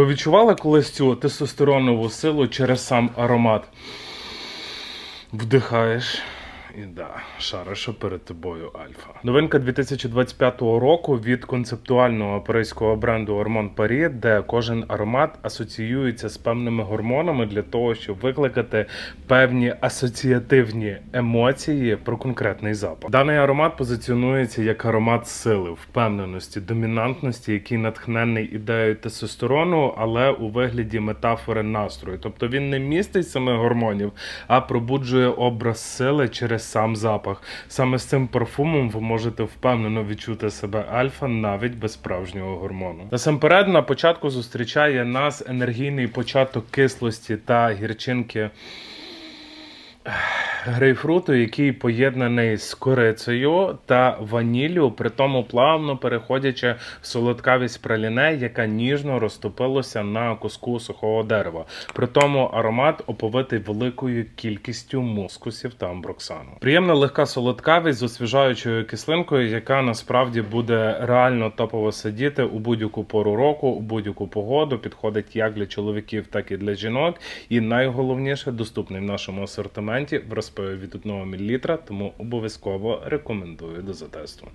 Ви відчували колись цю тестостеронову силу через сам аромат? Вдихаєш. І да, шара, що перед тобою альфа. Новинка 2025 року від концептуального паризького бренду Hormone Paris, де кожен аромат асоціюється з певними гормонами для того, щоб викликати певні асоціативні емоції про конкретний запах. Даний аромат позиціонується як аромат сили, впевненості, домінантності, який натхнений ідеєю тестостерону, але у вигляді метафори настрою. Тобто він не містить самих гормонів, а пробуджує образ сили через сам запах. Саме з цим парфумом ви можете впевнено відчути себе альфа навіть без справжнього гормону. Насамперед, на початку зустрічає нас енергійний початок кислості та гірчинки грейпфруту, який поєднаний з корицею та ваніллю, при тому плавно переходячи в солодкавість праліне, яка ніжно розтопилася на куску сухого дерева. При тому аромат оповитий великою кількістю мускусів та амброксану. Приємна легка солодкавість з освіжаючою кислинкою, яка насправді буде реально топово сидіти у будь-яку пору року, у будь-яку погоду. Підходить як для чоловіків, так і для жінок. І найголовніше доступний в нашому асортименті в розпиві від 1 мл, тому обов'язково рекомендую до затесту.